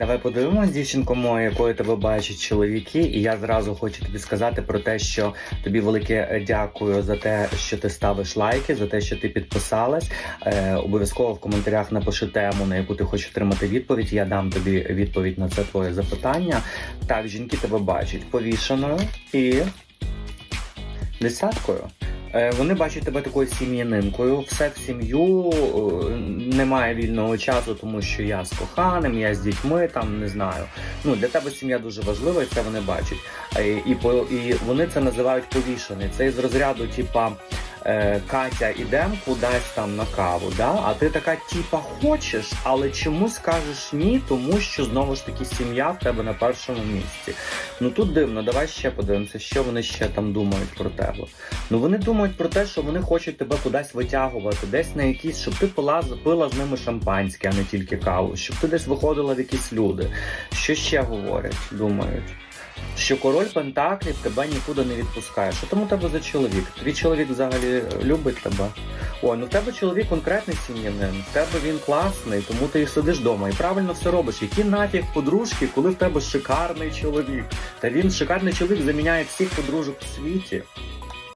Давай подивимось, дівчинко моя, якою тебе бачать чоловіки, і я зразу хочу тобі сказати про те, що тобі велике дякую за те, що ти ставиш лайки, за те, що ти підписалась. Е, обов'язково в коментарях напиши тему, на яку ти хочеш отримати відповідь. Я дам тобі відповідь на це твоє запитання. Так, жінки тебе бачать повішеною і десяткою. Е, Вони бачать тебе такою сім'янинкою, все в сім'ю, е, немає вільного часу, тому що я з коханим, я з дітьми, там не знаю. Ну для тебе сім'я дуже важлива, і це вони бачать. І І по і вони це називають повішений. Це із розряду, типа. Е, Катя, ідем кудись там на каву, да? а ти така, типа, хочеш, але чомусь кажеш ні, тому що знову ж таки сім'я в тебе на першому місці. Ну тут дивно, давай ще подивимося, що вони ще там думають про тебе. Ну вони думають про те, що вони хочуть тебе кудись витягувати, десь на якісь, щоб ти пила, пила з ними шампанське, а не тільки каву, щоб ти десь виходила в якісь люди. Що ще говорять, думають? Що король Пентаклів тебе нікуди не відпускає. Що там у тебе за чоловік? Твій чоловік взагалі любить тебе. Ой, ну в тебе чоловік конкретний сім'янин, в тебе він класний, тому ти і сидиш вдома і правильно все робиш. Які нафіг подружки, коли в тебе шикарний чоловік? Та він шикарний чоловік заміняє всіх подружок у світі.